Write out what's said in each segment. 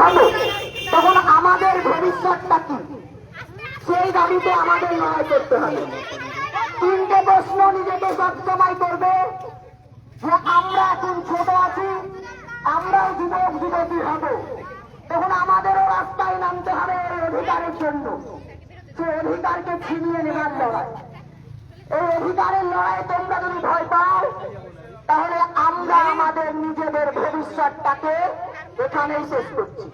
হব তখন আমাদের ভবিষ্যৎটা কি? সেই দাবিতে আমাদের লড়াই করতে হবে। তিনটে প্রশ্ন নিজেকে সবসময় করবে যে আমরা এখন ছোট আছি, আমরাও যুবক, যুবতী হব। তখন আমাদেরও রাস্তায় নামতে হবে এই অধিকারের জন্য। সে অধিকারকে ছিনিয়ে নেবার লড়াই। এই অধিকারের লড়াই তোমরা যদি ভয় পাও, তাহলে আমরা আমাদের নিজেদের ভবিষ্যৎটাকে এখানেই শেষ করছি।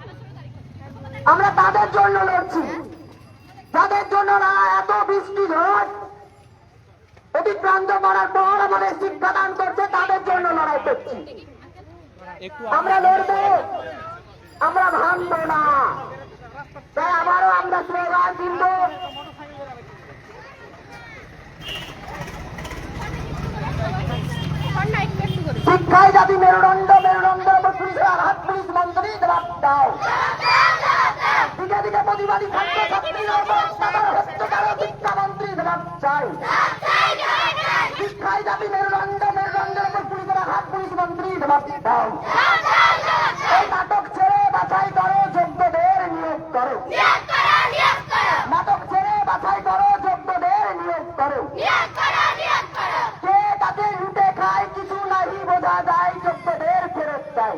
আমরা তাদের জন্য লড়ছি। যাদের জন্য না, এত বৃষ্টি ঝড় অতিক্রান্ত করার পর আমাদের শিক্ষাদান করছে, তাদের জন্য লড়াই করছি। আমরা লড়বো। আমরা ভাঙব না। তাই আবারও আমরা স্লোগান দিব। শিক্ষায় জাতি মেরুদণ্ড দাও। দিকে দিকে প্রতিবাদী ছাত্র ছাত্রীরা তাদের হত্যাকারী শিক্ষামন্ত্রী ভাব চাই। শিক্ষায় জাতি মেরুদণ্ড, মেরুদণ্ডের উপর পুলিশের হাত পুলিশ মন্ত্রী ভাব দাও এই নাটক ছেড়ে বাছাই করো যোগ্যদের নিয়োগ করো নাটক ছেড়ে বাছাই করো যোগ্যদের নিয়োগ করো কে তাদের লুটে খায় কিছু নাহি বোঝা যায় যোগ্যদের ফেরত চাই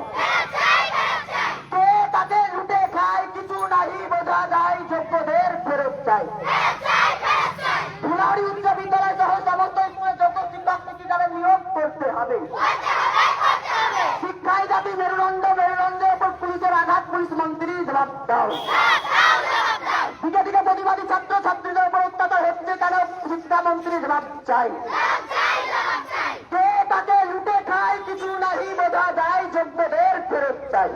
কে তাদের লুটে খায় কিছু নাহি বোঝা যায় যোগ্যদের ফেরত চাই ধুলাড়ি উচ্চ বিদ্যালয় সহ সমস্ত স্কুলে যোগ্য শিক্ষক শিক্ষিকাদের নিয়োগ করতে হবে শিক্ষায় জাতি মেরুদণ্ড মেরুদণ্ডের উপর পুলিশের আঘাত পুলিশ মন্ত্রী জবাব দাও দিকে দিকে প্রতিবাদী ছাত্র ছাত্রীদের উপর অত্যাচার হচ্ছে কেন শিক্ষামন্ত্রী জবাব চাই। কে তাকে লুটে খায় কিছু নাহি বোঝা যায়, যোগ্যদের ফেরত চাই।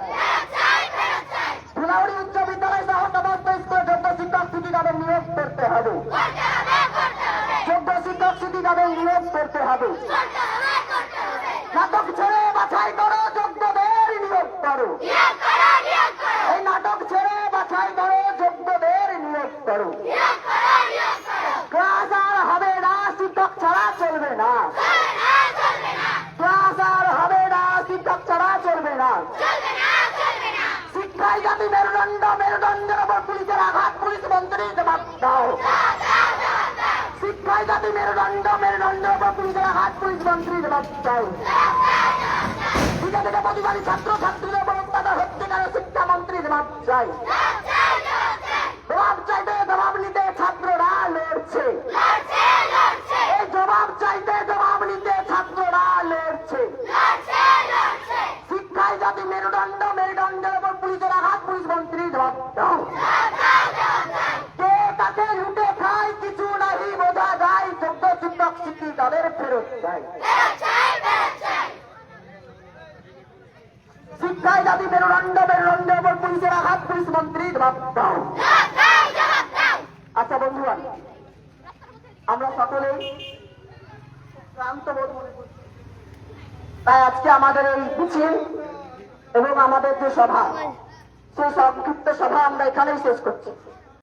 ধুলাউড়ি উচ্চ বিদ্যালয় সহ সমস্ত স্কুলে যোগ্য শিক্ষক শিক্ষিকাদের নিয়োগ করতে হবে। যোগ্য শিক্ষক শিক্ষিকাদের নিয়োগ করতে হবে। নাটক ছেড়ে বাছাই করো যোগ্যদের নিয়োগ করো এই নাটক ছেড়ে বাছাই করো যোগ্যদের নিয়োগ করো ক্লাস আর হবে না শিক্ষক ছাড়া চলবে না ক্লাস আর হবে না শিক্ষক ছাড়া চলবে না শিক্ষায় জাতি মেরুদণ্ড মেরুদণ্ডের ওপর পুলিশের আঘাত পুলিশ মন্ত্রী জবাব দাও। শিক্ষায় জাতি মেরুদণ্ড মেরুদণ্ডের ওপর পুলিশের আঘাত পুলিশ মন্ত্রী জবাব দাও। দিকে প্রতিবাদী ছাত্র ছাত্রীদের উপর হচ্ছে কেন শিক্ষামন্ত্রী জবাব চাই। ফেরত চাই। শিক্ষায় জাতি মেরুদণ্ড মেরুদণ্ডের উপর পুলিশের আঘাত, পুলিশ মন্ত্রী আচ্ছা বন্ধুরা, আমরা সকলে তাই আজকে আমাদের এই মিছিল এবং আমাদের যে সভা, সেই সংক্ষিপ্ত সভা আমরা এখানেই শেষ করছি।